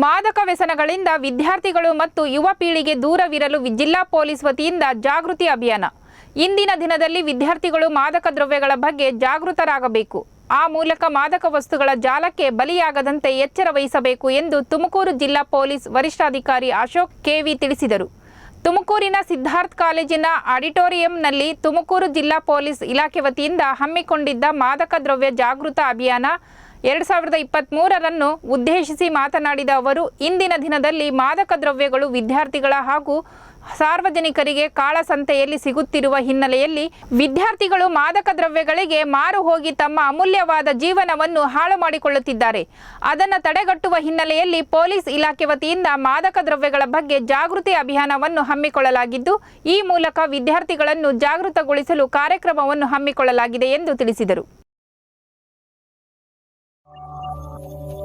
ಮಾದಕ ವ್ಯಸನಗಳಿಂದ ವಿದ್ಯಾರ್ಥಿಗಳು ಮತ್ತು ಯುವ ಪೀಳಿಗೆ ದೂರವಿರಲು ಜಿಲ್ಲಾ ಪೊಲೀಸ್ ವತಿಯಿಂದ ಜಾಗೃತಿ ಅಭಿಯಾನ. ಇಂದಿನ ದಿನದಲ್ಲಿ ವಿದ್ಯಾರ್ಥಿಗಳು ಮಾದಕ ದ್ರವ್ಯಗಳ ಬಗ್ಗೆ ಜಾಗೃತರಾಗಬೇಕು. ಆ ಮೂಲಕ ಮಾದಕ ವಸ್ತುಗಳ ಜಾಲಕ್ಕೆ ಬಲಿಯಾಗದಂತೆ ಎಚ್ಚರ ವಹಿಸಬೇಕು ಎಂದು ತುಮಕೂರು ಜಿಲ್ಲಾ ಪೊಲೀಸ್ ವರಿಷ್ಠಾಧಿಕಾರಿ ಅಶೋಕ್ ಕೆವಿ ತಿಳಿಸಿದರು. ತುಮಕೂರಿನ ಸಿದ್ಧಾರ್ಥ್ ಕಾಲೇಜಿನ ಆಡಿಟೋರಿಯಂನಲ್ಲಿ ತುಮಕೂರು ಜಿಲ್ಲಾ ಪೊಲೀಸ್ ಇಲಾಖೆ ವತಿಯಿಂದ ಹಮ್ಮಿಕೊಂಡಿದ್ದ ಮಾದಕ ದ್ರವ್ಯ ಜಾಗೃತ ಅಭಿಯಾನ ಎರಡು ಸಾವಿರದ ಇಪ್ಪತ್ತ್ಮೂರರನ್ನು ಉದ್ದೇಶಿಸಿ ಮಾತನಾಡಿದ ಅವರು, ಇಂದಿನ ದಿನದಲ್ಲಿ ಮಾದಕ ದ್ರವ್ಯಗಳು ವಿದ್ಯಾರ್ಥಿಗಳ ಹಾಗೂ ಸಾರ್ವಜನಿಕರಿಗೆ ಕಾಳಸಂತೆಯಲ್ಲಿ ಸಿಗುತ್ತಿರುವ ಹಿನ್ನೆಲೆಯಲ್ಲಿ ವಿದ್ಯಾರ್ಥಿಗಳು ಮಾದಕ ದ್ರವ್ಯಗಳಿಗೆ ಮಾರು ಹೋಗಿ ತಮ್ಮ ಅಮೂಲ್ಯವಾದ ಜೀವನವನ್ನು ಹಾಳು ಮಾಡಿಕೊಳ್ಳುತ್ತಿದ್ದಾರೆ. ಅದನ್ನು ತಡೆಗಟ್ಟುವ ಹಿನ್ನೆಲೆಯಲ್ಲಿ ಪೊಲೀಸ್ ಇಲಾಖೆ ವತಿಯಿಂದ ಮಾದಕ ದ್ರವ್ಯಗಳ ಬಗ್ಗೆ ಜಾಗೃತಿ ಅಭಿಯಾನವನ್ನು ಹಮ್ಮಿಕೊಳ್ಳಲಾಗಿದ್ದು, ಈ ಮೂಲಕ ವಿದ್ಯಾರ್ಥಿಗಳನ್ನು ಜಾಗೃತಗೊಳಿಸಲು ಕಾರ್ಯಕ್ರಮವನ್ನು ಹಮ್ಮಿಕೊಳ್ಳಲಾಗಿದೆ ಎಂದು ತಿಳಿಸಿದರು. you